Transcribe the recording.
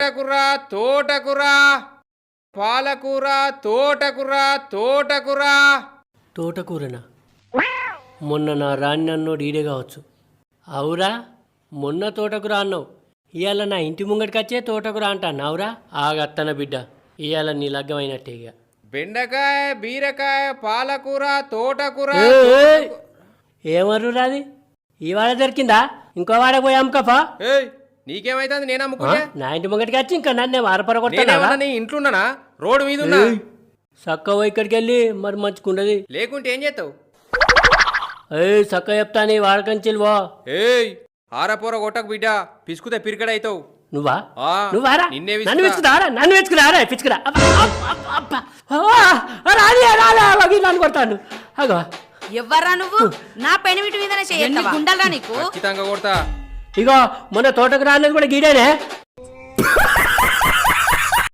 తోటకూర తోటకూర. పాలకూర తోటకూర తోటకూర. తోటకూరనా? మొన్న నా రాణి నన్నోడు ఈడే కావచ్చు. అవురా మొన్న తోటకూర అన్నావు. ఇవాళ నా ఇంటి ముంగటికి వచ్చే తోటకూర అంటాను అవురా? ఆగత్తన బిడ్డ ఇవాళ నీ లగ్గమైనట్టే ఇక. బెండకాయ బీరకాయ పాలకూర తోటకూర. ఏయ్! ఏమర్రు రాది ఇవాళ దొరికిందా? ఇంకో వాడ పోయి అమ్మకఫా ఏయ్ నీకేమైతుంది? నేను అమ్ముకుంటే నా ఇంటి ముంగటికి వచ్చి ఇంకా నన్ను నేనేమన్నా నీ ఇంట్లో ఉన్నానా రోడ్డు మీద ఉన్నా చక్క ఇక్కడికి వెళ్ళి మరి మంచుకుండదు లేకుంటే ఏం చేస్తావు? ఏ చక్క చెప్తాను వాడకంచెల్వో ఏయ్ ఆరపోర కొట్టకు బిడ్డ. పిసుకుతే పిరికడైతావు. నువ్వా? ఆ, నువ్వారా? నిన్నే నన్ను. వెచ్చుకున్నారా నన్ను వెచ్చుకున్నారా పిచ్చుకురా రాలే రాలే వగి నన్ను కొడతాను. అగో. ఎవర్రా నువ్వు? నా పెనిమిటి మీదనే చెయ్యి గుండలరా నీకు ఖచ్చితంగా కొడతా. ఇగో మన తోటకు రాలేదు కూడా గీడేనే?